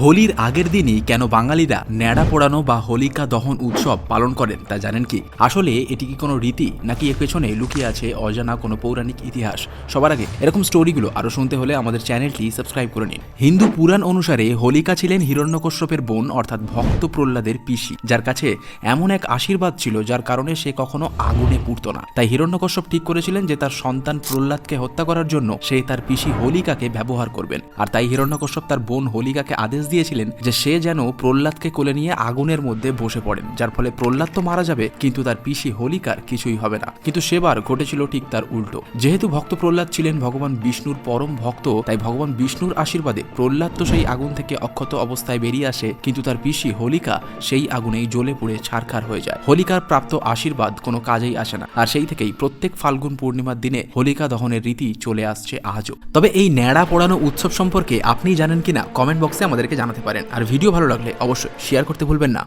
হোলির আগের দিনই কেন বাঙালিরা ন্যাড়া পোড়ানো বা হোলিকা দহন উৎসব পালন করেন তা জানেন কি? আসলে এটি কি কোনো রীতি নাকি এর পেছনে লুকিয়ে আছে অজানা কোনো পৌরাণিক ইতিহাস? সবার আগে এরকম স্টোরিগুলো আরও শুনতে হলে আমাদের চ্যানেলটি সাবস্ক্রাইব করে নিন। হিন্দু পুরাণ অনুসারে হোলিকা ছিলেন হিরণ্যকশ্যপের বোন, অর্থাৎ ভক্ত প্রহ্লাদের পিসি, যার কাছে এমন এক আশীর্বাদ ছিল যার কারণে সে কখনো আগুনে পুড়ত না। তাই হিরণ্যকশ্যপ ঠিক করেছিলেন যে তার সন্তান প্রহ্লাদকে হত্যা করার জন্য সে তার পিসি হোলিকাকে ব্যবহার করবেন। আর তাই হিরণ্যকশ্যপ তার বোন হোলিকাকে আদেশ দিয়েছিলেন যে সে যেন প্রহ্লাদকে কোলে নিয়ে আগুনের মধ্যে বসে পড়েন, যার ফলে প্রহ্লাদ তো মারা যাবে, কিন্তু তার পিসি হোলিকার কিছুই হবে না। কিন্তু সেবার ঘটেছিল ঠিক তার উল্টো। যেহেতু ভক্ত প্রহ্লাদ ছিলেন ভগবান বিষ্ণুর পরম ভক্ত, তাই ভগবান বিষ্ণুর আশীর্বাদে প্রহ্লাদ তো সেই আগুন থেকে অক্ষত অবস্থায় বেরিয়ে আসে, কিন্তু তার পিসি হোলিকা সেই আগুনেই জ্বলে পুড়ে ছারখার হয়ে যায়। হোলিকার প্রাপ্ত আশীর্বাদ কোনো কাজেই আসে না, আর সেই থেকেই প্রত্যেক ফাল্গুন পূর্ণিমার দিনে হোলিকা দহনের রীতি চলে আসছে আজও। তবে এই ন্যাড়া পোড়ানো উৎসব সম্পর্কে আপনি জানেন কিনা, কমেন্ট বক্সে আমাদেরকে জানাতে পারেন। আর ভিডিও ভালো লাগলে অবশ্যই শেয়ার করতে ভুলবেন না।